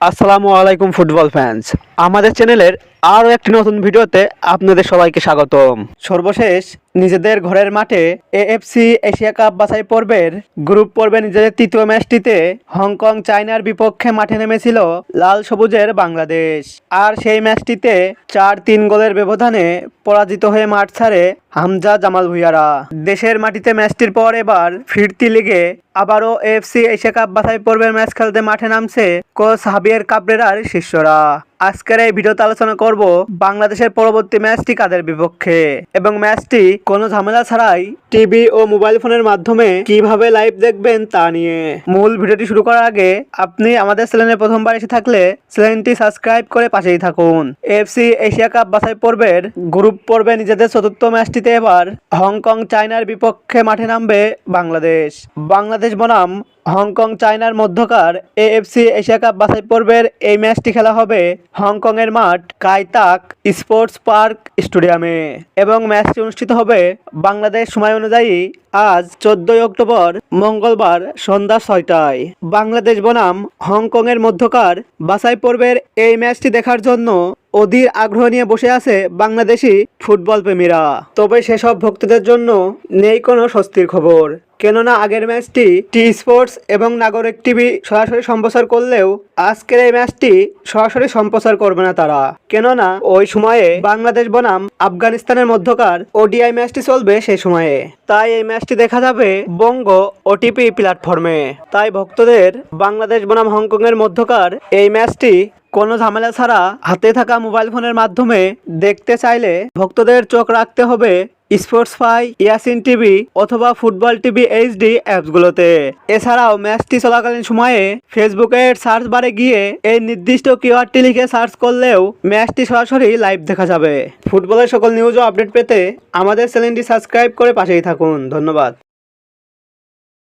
আসসালামু আলাইকুম football fans আমাদের চ্যানেলের আরও একটি নতুন ভিডিওতে আপনাদের সবাইকে স্বাগতম। সর্বশেষ নিজেদের ঘরের মাঠে এএফসি এশিয়া কাপ বাছাই পর্বের গ্রুপ পর্বে নিজেদের তৃতীয় ম্যাচটিতে হংকং চায়নার বিপক্ষে মাঠে নেমেছিল লাল সবুজের বাংলাদেশ। আর সেই ম্যাচটিতে চার তিন গোলের ব্যবধানে পরাজিত হয়ে মাঠ ছাড়ে হামজা জামাল ভুইয়ারা। দেশের মাটিতে ম্যাচটির পর এবার ফিরতি লিগে আবারও এফসি এশিয়া কাপ বাছাই পর্বের ম্যাচ খেলতে মাঠে নামছে কোচ হাবিয়ার কাবরেরার শিষ্যরা। আজকের এই ভিডিওতে আলোচনা করব বাংলাদেশের পরবর্তী ম্যাচটি কাদের বিপক্ষে? এবং ম্যাচটি কোনো ঝামেলা ছাড়াই টিভি ও মোবাইল ফোনের মাধ্যমে কীভাবে লাইভ দেখবেন তা নিয়ে। মূল ভিডিওটি শুরু করার আগে আপনি আমাদের চ্যানেলে প্রথমবার এসে থাকলে চ্যানেলটি সাবস্ক্রাইব করে পাশেই থাকুন। এফসি এশিয়া কাপ বাছাই পর্বের গ্রুপ পর্বে নিজেদের চতুর্থ ম্যাচটিতে এবার হংকং চায়নার বিপক্ষে মাঠে নামবে বাংলাদেশ। বাংলাদেশ বনাম হংকং, চায়নার মধ্যকার এএফসি এশিয়া কাপ বাছাই পর্বের এই ম্যাচটি খেলা হবে হংকংয়ের মাঠ কাইতাক স্পোর্টস পার্ক স্টেডিয়ামে। এবং ম্যাচটি অনুষ্ঠিত হবে বাংলাদেশ সময় অনুযায়ী আজ চোদ্দই অক্টোবর মঙ্গলবার সন্ধ্যা ছয়টায়। বাংলাদেশ বনাম হংকংয়ের মধ্যকার বাছাই পর্বের এই ম্যাচটি দেখার জন্য অধীর আগ্রহ নিয়ে বসে আছে বাংলাদেশি ফুটবল প্রেমীরা তবে সেসব ভক্তদের জন্য নেই কোনো স্বস্তির খবর। কেননা আগের ম্যাচটি টি স্পোর্টস এবং নাগরিক টিভি সরাসরি সম্প্রচার করলেও আজকের এই ম্যাচটি সরাসরি সম্প্রচার করবে না তারা। কেননা ওই সময়ে বাংলাদেশ বনাম আফগানিস্তানের মধ্যকার ওডিআই ম্যাচটি চলবে সেই সময়ে। তাই এই ম্যাচটি দেখা যাবে বঙ্গ ওটিপি প্ল্যাটফর্মে। তাই ভক্তদের বাংলাদেশ বনাম হংকংয়ের মধ্যকার এই ম্যাচটি কোনো ঝামেলা ছাড়া হাতে থাকা মোবাইল ফোনের মাধ্যমে দেখতে চাইলে ভক্তদের চোখ রাখতে হবে স্পোর্টস ফাই ইয়াসিন টিভি অথবা ফুটবল টিভি এইচডি অ্যাপসগুলোতে। এছাড়াও ম্যাচটি চলাকালীন সময়ে ফেসবুকের সার্চ বারে গিয়ে এই নির্দিষ্ট কিওয়ার্ডটি লিখে সার্চ করলেও ম্যাচটি সরাসরি লাইভ দেখা যাবে। ফুটবলের সকল নিউজ ও আপডেট পেতে আমাদের চ্যানেলটি সাবস্ক্রাইব করে পাশেই থাকুন। ধন্যবাদ।